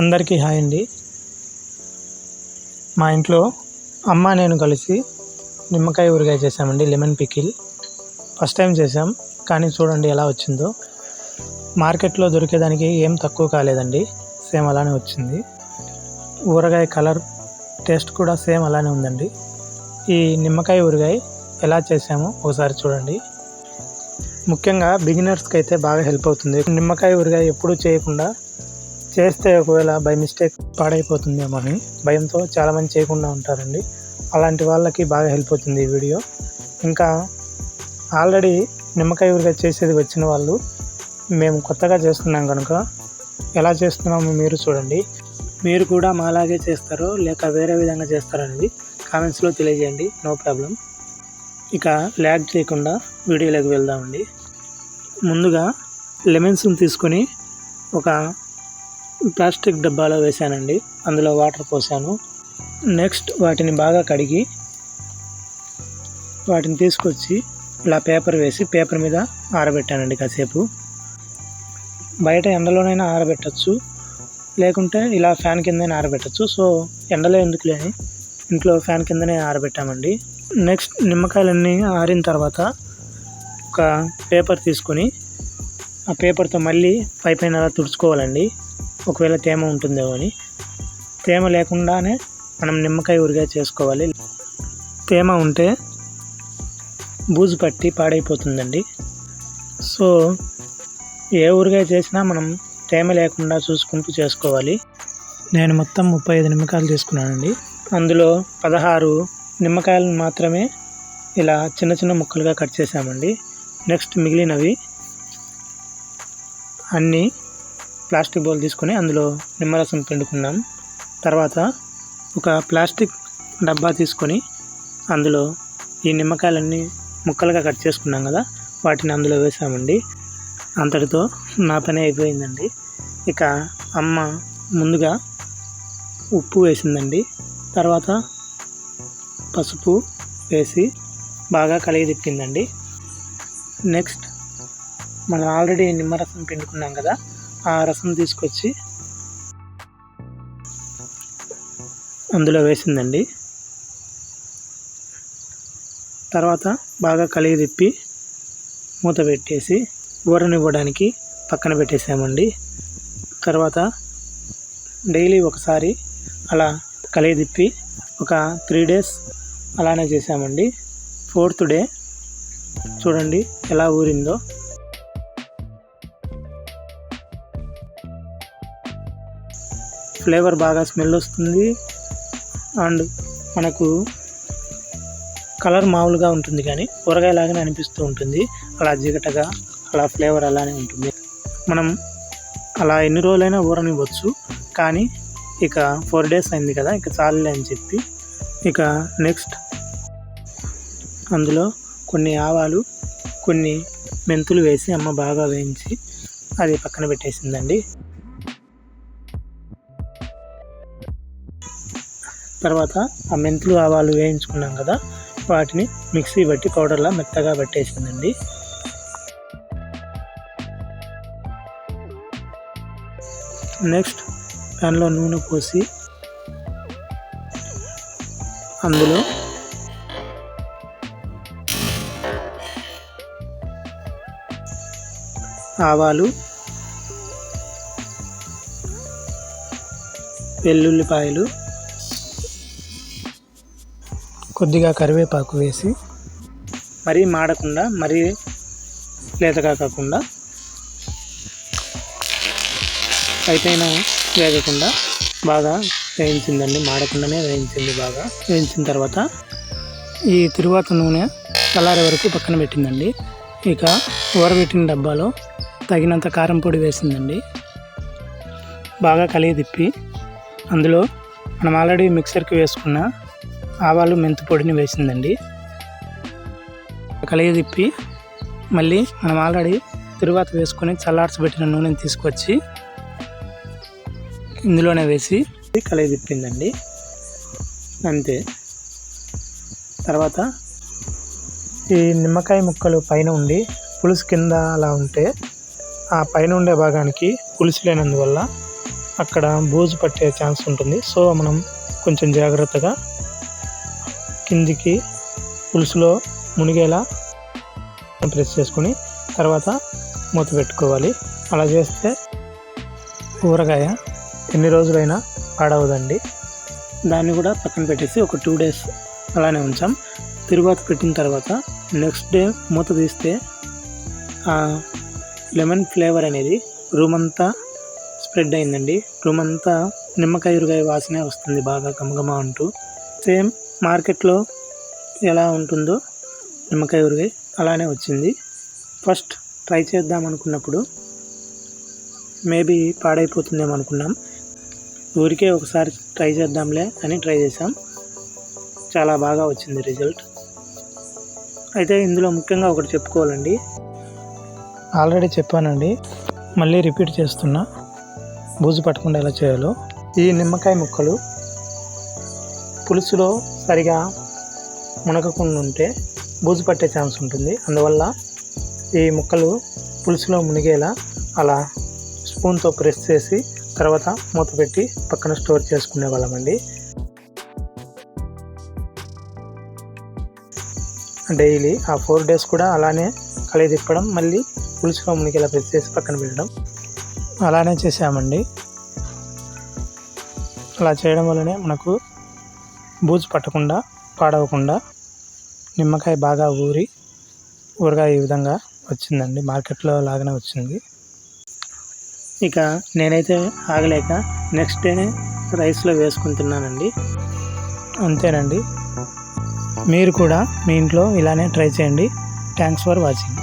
అందరికీ హాయ్ అండి. మా ఇంట్లో అమ్మ నేను కలిసి నిమ్మకాయ ఊరగాయ చేసామండి లెమన్ పికిల్. ఫస్ట్ టైం చేసాం కానీ చూడండి ఎలా వచ్చిందో. మార్కెట్లో దొరికేదానికి ఏం తక్కువ కాలేదండి సేమ్ అలానే వచ్చింది. ఊరగాయ కలర్ టేస్ట్ కూడా సేమ్ అలానే ఉందండి. ఈ నిమ్మకాయ ఊరగాయ ఎలా చేసామో ఒకసారి చూడండి. ముఖ్యంగా బిగినర్స్కి అయితే బాగా హెల్ప్ అవుతుంది. నిమ్మకాయ ఊరగాయ ఎప్పుడూ చేయకుండా చేస్తే ఒకవేళ బై మిస్టేక్ పాడైపోతుందేమో అని భయంతో చాలామంది చేయకుండా ఉంటారండి. అలాంటి వాళ్ళకి బాగా హెల్ప్ అవుతుంది ఈ వీడియో ఇంకా ఆల్రెడీ నిమ్మకాయ ఊరిగా చేసేది వచ్చిన వాళ్ళు మేము కొత్తగా చేస్తున్నాం కనుక ఎలా చేస్తున్నామో మీరు చూడండి. మీరు కూడా మాలాగే చేస్తారో లేక వేరే విధంగా చేస్తారో అనేది కామెంట్స్లో తెలియజేయండి. నో ప్రాబ్లం ఇక ల్యాగ్ చేయకుండా వీడియోలోకి వెళ్దామండి. ముందుగా లెమన్స్ని తీసుకొని ఒక ప్లాస్టిక్ డబ్బాలో వేసానండి అందులో వాటర్ పోసాను. నెక్స్ట్ వాటిని బాగా కడిగి వాటిని తీసుకొచ్చి ఇలా పేపర్ వేసి పేపర్ మీద ఆరబెట్టానండి కాసేపు. బయట ఎండలోనైనా ఆరబెట్టచ్చు. లేకుంటే ఇలా ఫ్యాన్ కిందనే ఆరబెట్టచ్చు. సో ఎండలో ఎందుకు లేని ఇంట్లో ఫ్యాన్ కిందనే ఆరబెట్టామండి. నెక్స్ట్ నిమ్మకాయలన్నీ ఆరిన తర్వాత ఒక పేపర్ తీసుకొని ఆ పేపర్తో మళ్ళీ పై పైన అలా తుడుచుకోవాలండి. ఒకవేళ తేమ ఉంటుందేమో అని. తేమ లేకుండానే మనం నిమ్మకాయ ఉరిగా చేసుకోవాలి. తేమ ఉంటే బూజు పట్టి పాడైపోతుందండి. సో ఏ ఊరిగా చేసినా మనం తేమ లేకుండా చూసుకుంటూ చేసుకోవాలి. నేను మొత్తం ముప్పై ఐదు నిమ్మకాయలు తీసుకున్నానండి. అందులో పదహారు నిమ్మకాయలను మాత్రమే ఇలా చిన్న చిన్న ముక్కలుగా కట్ చేసామండి నెక్స్ట్ మిగిలినవి అన్నీ ప్లాస్టిక్ బౌల్ తీసుకొని అందులో నిమ్మరసం పిండుకున్నాం తర్వాత ఒక ప్లాస్టిక్ డబ్బా తీసుకొని అందులో ఈ నిమ్మకాయలన్నీ ముక్కలుగా కట్ చేసుకున్నాం కదా వాటిని అందులో వేసామండి. అంతటితో నా పని అయిపోయిందండి. ఇక అమ్మ ముందుగా ఉప్పు వేసిందండి. తర్వాత పసుపు వేసి బాగా కలిగి తిప్పిందండి. నెక్స్ట్ మనం ఆల్రెడీ నిమ్మరసం పిండుకున్నాం కదా ఆ రసం తీసుకొచ్చి అందులో వేసిందండి. తర్వాత బాగా కలిగి తిప్పి మూత పెట్టేసి ఊరనివ్వడానికి పక్కన పెట్టేసామండి. తర్వాత డైలీ ఒకసారి అలా కలిగి తిప్పి ఒక త్రీ డేస్ అలానే చేసామండి. Fourth day. చూడండి ఎలా ఊరిందో. ఫ్లేవర్ బాగా స్మెల్ వస్తుంది. అండ్ మనకు కలర్ మామూలుగా ఉంటుంది కానీ కూరగాయలాగానే అనిపిస్తూ ఉంటుంది. అలా జిగటగా అలా ఫ్లేవర్ అలానే ఉంటుంది. మనం అలా ఎన్ని రోజులైనా ఊరనివ్వచ్చు. కానీ ఇక ఫోర్ డేస్ అయింది కదా ఇక చాలులే అని చెప్పి ఇక నెక్స్ట్ అందులో కొన్ని ఆవాలు కొన్ని మెంతులు వేసి అమ్మ బాగా వేయించి అది పక్కన పెట్టేసిందండి. తర్వాత ఆ మెంతులు ఆవాలు వేయించుకున్నాం కదా వాటిని మిక్సీ బట్టి పౌడర్లా మెత్తగా పట్టేసిందండి. నెక్స్ట్ ప్యాన్లో నూనె పోసి అందులో ఆవాలు వెల్లుల్లిపాయలు కొద్దిగా కరివేపాకు వేసి మరీ మాడకుండా మరీ లేతగా కాకుండా పైపైన వేగకుండా బాగా వేయించిందండి మాడకుండానే వేయించింది బాగా. వేయించిన తర్వాత ఈ తిరువాత నూనె చల్లారే వరకు పక్కన పెట్టిందండి. ఇక ఊరబెట్టిన డబ్బాలో తగినంత కారం పొడి వేసిందండి. బాగా కలిగి తిప్పి అందులో మనం ఆల్రెడీ మిక్సర్కి వేసుకున్న ఆవాలు మెంతి పొడిని వేసిందండి. కలిగి తిప్పి మళ్ళీ మనం ఆల్రెడీ తిరువాత వేసుకొని చల్లార్చబెట్టిన నూనెని తీసుకొచ్చి ఇందులోనే వేసి కలిగి తిప్పిందండి. అంతే. తర్వాత ఈ నిమ్మకాయ ముక్కలు పైన ఉండి పులుసు కింద అలా ఉంటే ఆ పైన ఉండే భాగానికి పులుసు లేనందువల్ల అక్కడ బూజు పట్టే ఛాన్స్ ఉంటుంది. సో మనం కొంచెం జాగ్రత్తగా కిందికి పులుసులో మునిగేలా ప్రెస్ చేసుకుని తర్వాత మూత పెట్టుకోవాలి. అలా చేస్తే ఊరగాయ ఎన్ని రోజులైనా పాడవదండి. దాన్ని కూడా పక్కన పెట్టేసి ఒక టూ డేస్ అలానే ఉంచాం. తిరువాత పెట్టిన తర్వాత నెక్స్ట్ డే మూత తీస్తే లెమన్ ఫ్లేవర్ అనేది రూమ్ అంతా స్ప్రెడ్ అయిందండి. రూమ్ అంతా నిమ్మకాయ ఉరగాయ వాసనే వస్తుంది బాగా గమగమ అంటూ. సేమ్ మార్కెట్లో ఎలా ఉంటుందో నిమ్మకాయ ఉరగాయ అలానే వచ్చింది. ఫస్ట్ ట్రై చేద్దాం అనుకున్నప్పుడు మేబీ పాడైపోతుందేమో అనుకున్నాం. ఊరికే ఒకసారి ట్రై చేద్దాంలే అని ట్రై చేసాం చాలా బాగా వచ్చింది రిజల్ట్. అయితే ఇందులో ముఖ్యంగా ఒకటి చెప్పుకోవాలండి. ఆల్రెడీ చెప్పానండి మళ్ళీ రిపీట్ చేస్తున్నా. బూజు పట్టకుండా ఎలా చేయాలో. ఈ నిమ్మకాయ ముక్కలు పులుసులో సరిగా మునగకుండా ఉంటే బూజు పట్టే ఛాన్స్ ఉంటుంది. అందువల్ల ఈ ముక్కలు పులుసులో మునిగేలా అలా స్పూన్తో ప్రెస్ చేసి తర్వాత మూత పెట్టి పక్కన స్టోర్ చేసుకునే వాళ్ళమండి. డైలీ ఆ ఫోర్ డేస్ కూడా అలానే కలిగి తిప్పడం మళ్ళీ పులుసులో మునిగేలా ప్రెస్ చేసి పక్కన పెట్టడం అలానే చేసామండి అలా చేయడం వల్లనే మనకు బూజు పట్టకుండా పాడవకుండా నిమ్మకాయ బాగా ఊరి ఊరగాయ ఈ విధంగా వచ్చిందండి. మార్కెట్లో లాగానే వచ్చింది. ఇక నేనైతే ఆగలేక నెక్స్ట్ డేనే రైస్లో వేసుకుని తిన్నానండి. అంతేనండి. మీరు కూడా మీ ఇంట్లో ఇలానే ట్రై చేయండి. Thanks for watching.